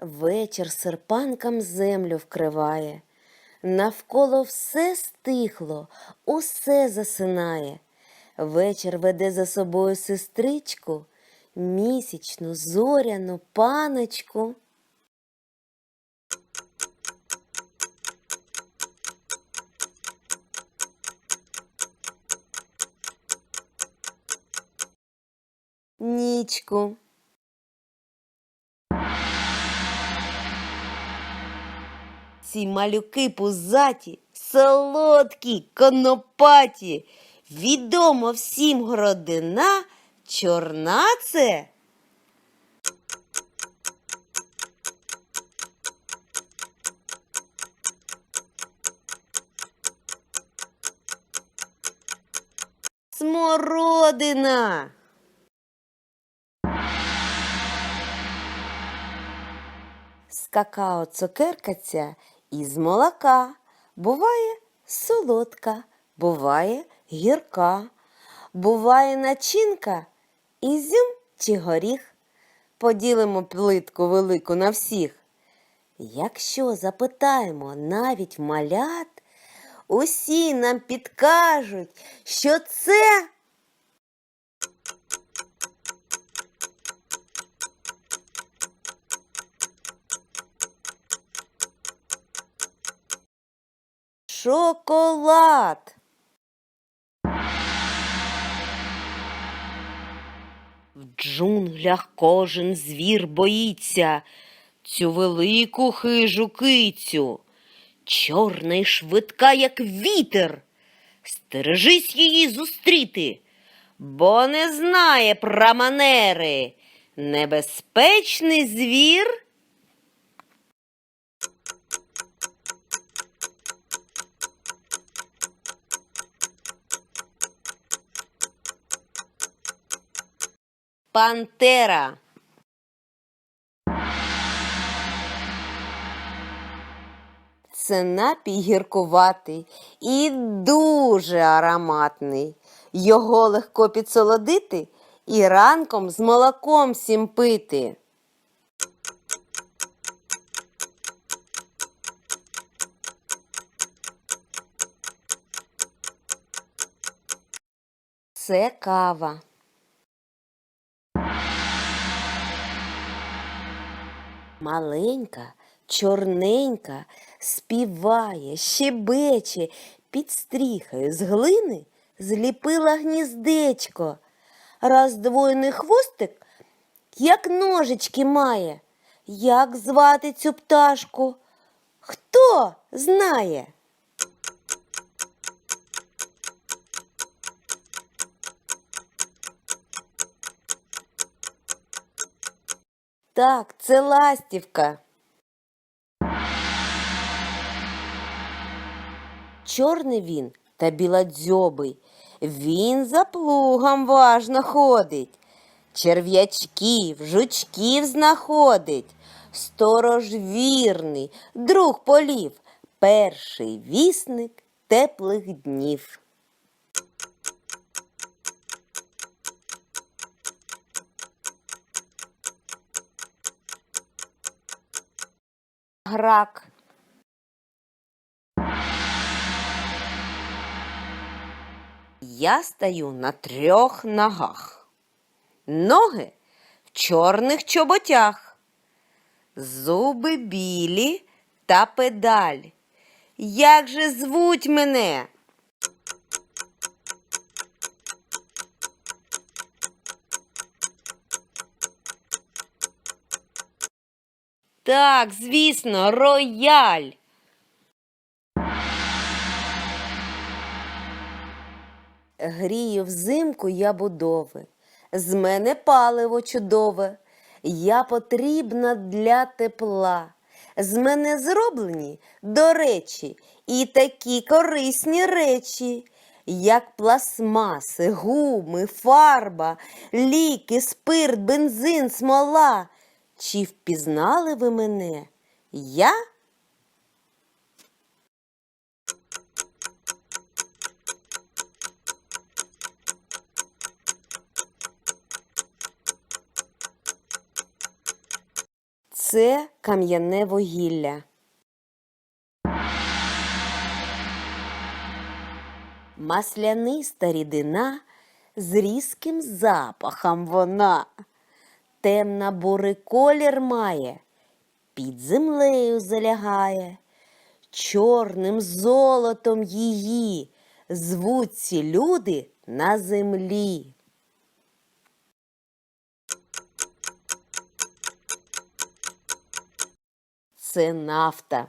Вечір серпанкам землю вкриває. Навколо все стихло, усе засинає. Вечір веде за собою сестричку, місячну, зоряну паночку. Нічку. Ці малюки пузаті, солодкі, конопаті. Відомо всім городина, чорна це. Смородина. З какао цукерка ця із молока. Буває солодка, буває гірка, буває начинка, ізюм чи горіх. Поділимо плитку велику на всіх. Якщо запитаємо навіть малят, усі нам підкажуть, що це шоколад. В джунглях кожен звір боїться цю велику хижу кицю. Чорна й швидка, як вітер. Стережись її зустріти, бо не знає про манери. Небезпечний звір. Пантера. Це напій гіркуватий і дуже ароматний. Його легко підсолодити і ранком з молоком сім пити. Це кава. Маленька, чорненька, співає, щебече, під стріхою з глини зліпила гніздечко. Роздвоєний хвостик, як ножички має. Як звати цю пташку? Хто знає? Так, це ластівка. Чорний він та білодзьобий. Він за плугом важно ходить. Черв'ячків, жучків знаходить. Сторож вірний, друг полів, перший вісник теплих днів. Грак. Я стою на трьох ногах. Ноги в чорних чоботях, зуби білі та педаль. Як же звуть мене? Так, звісно, рояль. Грію взимку я будови, з мене паливо чудове, я потрібна для тепла. З мене зроблені, до речі, і такі корисні речі, як пластмаси, гуми, фарба, ліки, спирт, бензин, смола. Чи впізнали ви мене? Я Це кам'яне вугілля. Масляниста рідина з різким запахом вона. Темна бурий колір має, під землею залягає. Чорним золотом її звуть ці люди на землі. Це нафта.